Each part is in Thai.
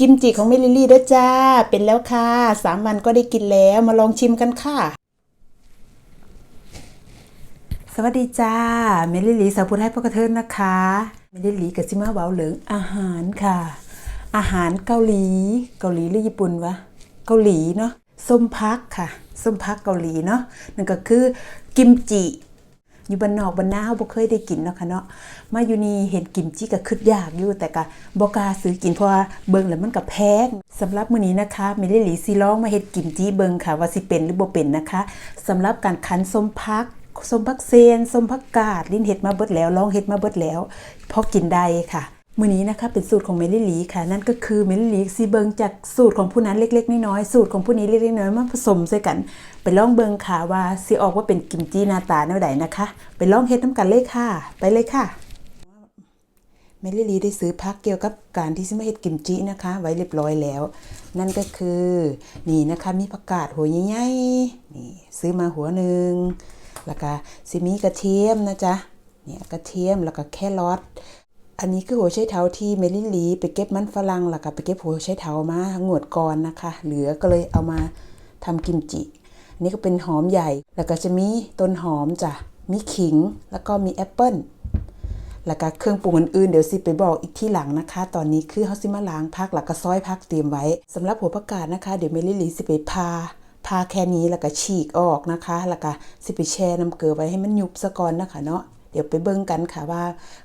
กิมจิของเมลิลี่ด้วยจ้า เป็นแล้วค่ะสามวันก็ได้กินแล้วมาลองชิมกันค่ะ สวัสดีจ้า เมลิลี่สาวพุทธให้พ่อกระเทินนะคะ เมลิลี่กับซิมาเวาเหลืองอาหารค่ะ อาหารเกาหลี เกาหลีหรือญี่ปุ่นวะ เกาหลีเนาะส้มพักค่ะ ส้มพักเกาหลีเนาะนั่นก็คือกิมจิ อยู่บ้านนอกบ้านนาเฮาบ่เคยได้กินเนาะค่ะเนาะมาอยู่นี่เห็นกิมจิก็คึดยากอยู่แต่ก็บ่กล้าซื้อกินเพราะว่าเบิ่งแล้วมันก็แพงสำหรับมื้อนี้นะคะเมลิลีสิลองมาเฮ็ดกิมจิเบิ่งค่ะ ว่าสิเป็นหรือบ่เป็นนะคะสำหรับการคั้นส้มพักส้มพักเซนส้มพักกาดลิ้นเห็ดมาเบิดแล้วลองเห็ดมาเบิดแล้วพอกินได้ค่ะ มื้อนี้นะคะเป็นสูตรของเมลิลีค่ะ นั่นก็คือเมลิลีสิเบิงจากสูตรของผู้นั้นเล็กๆน้อยๆสูตรของผู้นี้เล็กๆน้อยๆมาผสมใส่กันไปลองเบิงค่ะว่าสิออกว่าเป็นกิมจิหน้าตาแนวใดนะคะ ไปลองเฮ็ดน้ำกันเลยค่ะ ไปเลยค่ะเมลิลีได้ซื้อพักเกี่ยวกับการที่ซิมาเฮ็ดกิมจินะคะ ไว้เรียบร้อยแล้ว นั่นก็คือนี่นะคะมีผักกาดหัวใหญ่ๆนี่ซื้อมาหัวหนึ่งแล้วก็ซิมีกระเทียมนะจ๊ะเนี่ยกระเทียมแล้วก็แครอท อันนี้คือหัวไชเท้าที่เมลิลีไปเก็บมันฝรั่งแล้วก็ไปเก็บหัวไชเท้ามางวดก่อนนะคะ เหลือก็เลยเอามาทำกิมจินนี้ก็เป็นหอมใหญ่ แล้วก็จะมีต้นหอมจ้ะ มีขิง แล้วก็มีแอปเปิ้ล แล้วก็เครื่องปรุงอื่นๆ เดี๋ยวสิไปบอกอีกที่หลังนะคะ ตอนนี้คือเฮาสิมาล้างพัก แล้วก็ซอยพักเตรียมไว้สำหรับหัวผักกาดนะคะ เดี๋ยวเมลิลีสิไปพาพาแค่นี้แล้วก็ฉีกออกนะคะ แล้วก็สิไปแช่น้ำเกลือไว้ให้มันยุบซะก่อนนะคะเนาะ ดี๋ยวไปเบิ่งกันค่ะว่า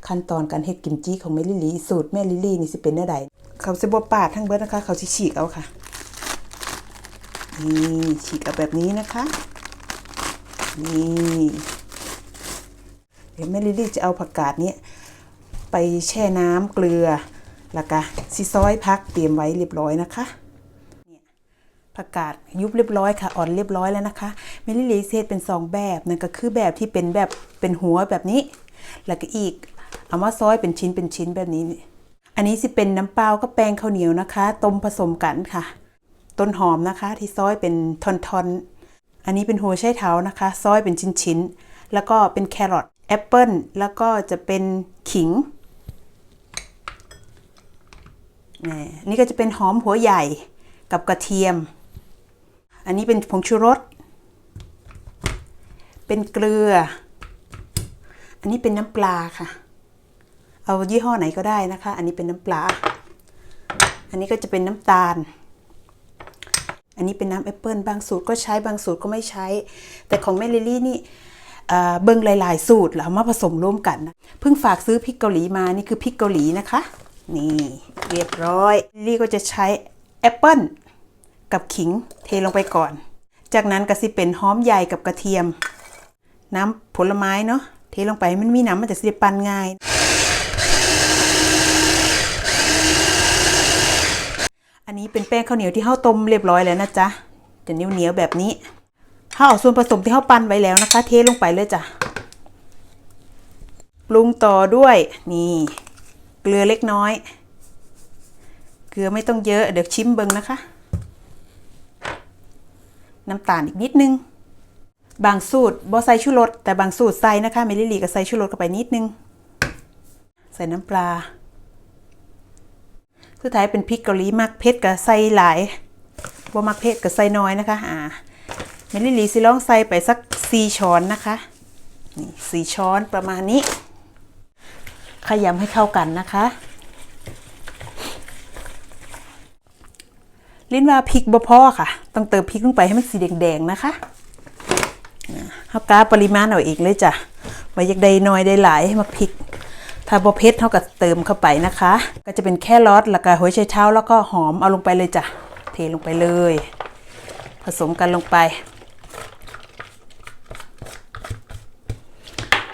ขั้นตอนการเฮ็ดกิมจิของเมลิลี่สูตรแม่ลิลี่นี่สิเป็นแนวใดเขาสิบ่ปาดทั้งเบิดนะคะ เขาสิฉีกเอาค่ะนี่ฉีกเอาแบบนี้นะคะนี่เดี๋ยวแม่ลิลี่จะเอาผักกาดนี้ไปแช่น้ำเกลือแล้วก็ซิซอยพักเตรียมไว้เรียบร้อยนะคะ ผักกาดยุบเรียบร้อยค่ะ อ่อนเรียบร้อยแล้วนะคะแม่ลิลีเซตเป็นสองแบบนั่นก็คือแบบที่เป็นแบบเป็นหัวแบบนี้ แล้วก็อีกเอามาซอยเป็นชิ้นเป็นชิ้นแบบนี้ อันนี้สิเป็นน้ำเปล่าก็แป้งข้าวเหนียวนะคะ ต้มผสมกันค่ะ ต้นหอมนะคะ ที่ซอยเป็นทอนๆ อันนี้เป็นหัวไชเท้านะคะ ซอยเป็นชิ้นๆ แล้วก็เป็นแครอทแอปเปิลแล้วก็จะเป็นขิงนี่ก็จะเป็นหอมหัวใหญ่กับกระเทียม อันนี้เป็นผงชูรส เป็นเกลือ อันนี้เป็นน้ำปลาค่ะ เอายี่ห้อไหนก็ได้นะคะ อันนี้เป็นน้ำปลา อันนี้ก็จะเป็นน้ำตาล อันนี้เป็นน้ำแอปเปิลบางสูตรก็ใช้บางสูตรก็ไม่ใช้ แต่ของแม่ลิลี่นี่เบิ่งหลาย ๆ สูตรแล้วเอามาผสมร่วมกันนะเพิ่งฝากซื้อพริกเกาหลีมานี่คือพริกเกาหลีนะคะ นี่เรียบร้อยลิลี่ก็จะใช้แอปเปิล กับขิงเทลงไปก่อน จากนั้นก็สิเป็นหอมใหญ่กับกระเทียม น้ำผลไม้เนาะเทลงไปมันมีน้ำมันจะสิปั่นง่าย อันนี้เป็นแป้งข้าวเหนียวที่เฮาต้มเรียบร้อยแล้วนะจ๊ะจะเหนียวเหนียวแบบนี้เฮาเอาส่วนผสมที่เฮาปั้นไว้แล้วนะคะ เทลงไปเลยจ้ะปรุงต่อด้วยนี่เกลือเล็กน้อย เกลือไม่ต้องเยอะเดี๋ยวชิมเบิงนะคะ น้ำตาลอีกนิดนึง บางสูตรบ่ใส่ชูรสแต่บางสูตรใส่นะคะเมลิลีก็ใส่ชูรสเข้าไปนิดนึง ใส่น้ำปลาสุดท้ายเป็นพริกเกาหลีมักเผ็ดกับใส่หลายบ่มักเผ็ดกับใส่น้อยนะคะอ่าเมลิลีสิลองใส่ไปสักสี่ช้อนนะคะนี่สี่ช้อนประมาณนี้ ขยำให้เข้ากันนะคะลิ้นว่าพริกบ่พอค่ะ ต้องเติมพริกลงไปให้มันสีแดงๆนะคะเฮากาปริมาณเอาเองเลยจ้ะว่าอยากได้น้อยได้หลายให้มักพริก ถ้าบ่เผ็ดเท่ากับเติมเข้าไปนะคะ ก็จะเป็นแค่รอสแล้วก็หัวไชเท้าแล้วก็หอมเอาลงไปเลยจ้ะ เทลงไปเลย ผสมกันลงไป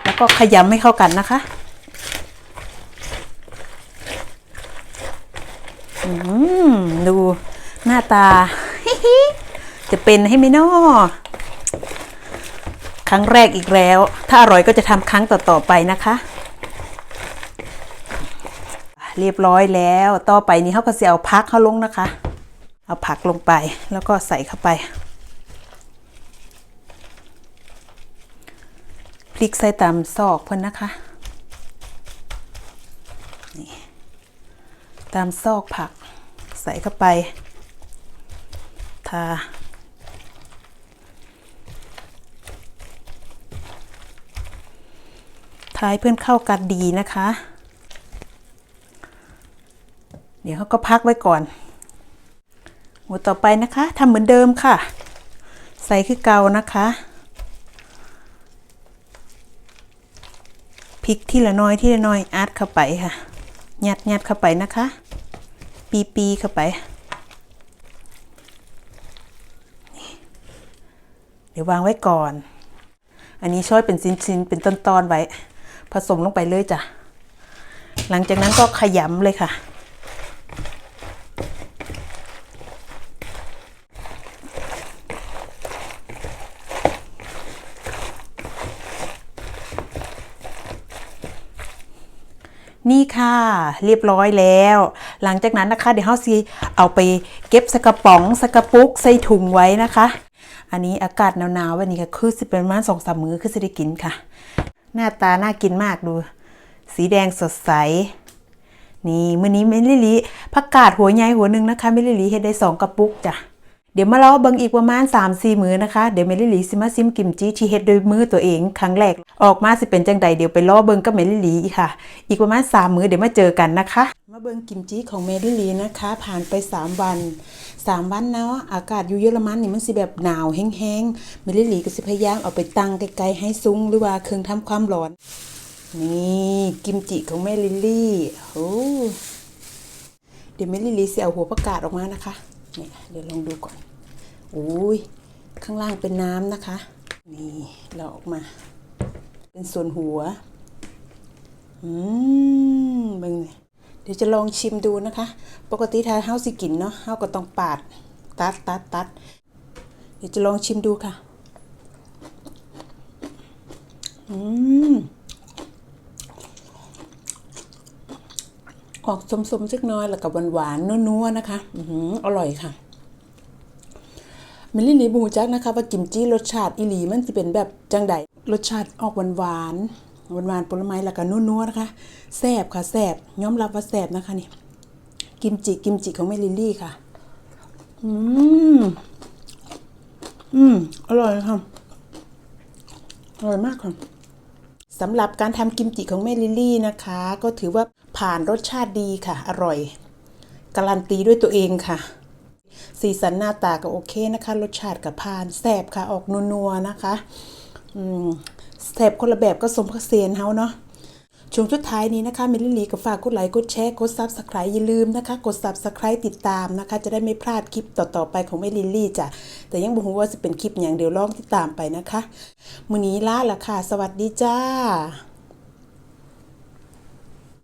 แล้วก็ขยำให้เข้ากันนะคะอืมดูหน้าตา จะเป็นให้ไหมนอครั้งแรกอีกแล้ว ถ้าอร่อยก็จะทำครั้งต่อๆไปนะคะ เรียบร้อยแล้วต่อไปนี้เขาก็จะเอาพักเขาลงนะคะ เอาผักลงไปแล้วก็ใส่เข้าไปพลิกใส่ตามซอกเพิ่นนะคะนี่ตามซอกผักใส่เข้าไป ทา ทายเพื่อนเข้ากันดีนะคะ เดี๋ยวเขาก็พักไว้ก่อนหมดต่อไปนะคะทำเหมือนเดิมค่ะ ใส่คือเกานะคะพริกที่ละน้อยที่ละน้อยอัดเข้าไปค่ะยัดยัดเข้าไปนะคะ ปีปีเข้าไป เดี๋ยววางไว้ก่อน อันนี้ช่อยเป็นชิ้นๆเป็นตอนๆไว้ ผสมลงไปเลยจ้ะ หลังจากนั้นก็ขยำเลยค่ะ นี่ค่ะ เรียบร้อยแล้ว หลังจากนั้นนะคะ เดี๋ยวเฮาซีเอาไปเก็บสกระป๋องสกระปุกใส่ถุงไว้นะคะอันนี้อากาศหนาวๆวันนี้ก็คือสิเป็นประมาณสองสามมื้อคือสิได้กินค่ะ หน้าตาน่ากินมากดู สีแดงสดใส นี่มื้อนี้เมลิลีผักกาดหัวใหญ่หัวหนึ่งนะคะเมลิลีเฮ็ดได้สองกระปุกจ้ะ เดี๋ยวมาเล่าเบิ่งอีกประมาณ3-4มื้อนะคะ เดี๋ยวเมลิลีสิมาซิมกิมจิที่เฮ็ดโดยมือตัวเองครั้งแรก ออกมาสิเป็นจังใดเดี๋ยวไปล่อเบิ่งกับเมลิลีค่ะ อีกประมาณ3มื้อเดี๋ยวมาเจอกันนะคะ มาเบิ่งกิมจิของเมลิลีนะคะ ผ่านไป 3 วัน 3 วันเนาะอากาศอยู่เยอรมันนี่มันสิแบบหนาวแห้งๆเมลิลีก็สิพยายามเอาไปตั้งไกลๆให้ซุ้งหรือว่าเครื่องทำความร้อน นี่กิมจิของแม่ลิลลี่โอ้เดี๋ยวแม่ลิลลี่สิเอาหัวประกาศออกมานะคะเนี่ยเดี๋ยวลองดูก่อน อุ้ยข้างล่างเป็นน้ำนะคะ นี่เราออกมา เป็นส่วนหัว อืมเบิ่งเลยเดี๋ยวจะลองชิมดูนะคะ ปกติถ้าเฮาสิกินเนาะเฮาก็ต้องปาด ตัดตัดตัดเดี๋ยวจะลองชิมดูค่ะ อืมออกสมๆสักน้อยแล้วกับหวานๆนัวๆนะคะ อืออร่อยค่ะ มิลลี่นี่บูจักนะคะว่ากิมจิรสชาติอีหลีมันจะเป็นแบบจังใดรสชาติออกหวานหวานหวานหวานผลไม้แล้วก็นัวๆนะคะแซ่บค่ะแซ่บยอมรับว่าแซ่บนะคะนี่กิมจิกิมจิของแม่ลิลลี่ค่ะ อืม อืม อร่อยค่ะ อร่อยมากค่ะสำหรับการทำกิมจิของแม่ลิลลี่นะคะ ก็ถือว่าผ่านรสชาติดีค่ะ อร่อย การันตีด้วยตัวเองค่ะ สีสันหน้าตาก็โอเคนะคะ รสชาติกับผ่านแซบค่ะออกนัวๆนะคะอืมแซบคนละแบบก็สมกับเซียนเฮาเนาะช่วงสุดท้ายนี้นะคะมิลลิลีก็ฝากกดไลค์กดแชร์กดซับสไครต์อย่าลืมนะคะ กดซับสไครต์ติดตามนะคะ จะได้ไม่พลาดคลิปต่อๆไปของแม่ลิลลี่จ้ะแต่ยังบ่รู้ว่าจะเป็นคลิปอย่างเดียวลองติดตามไปนะคะมื้อนี้ลาละค่ะ สวัสดีจ้า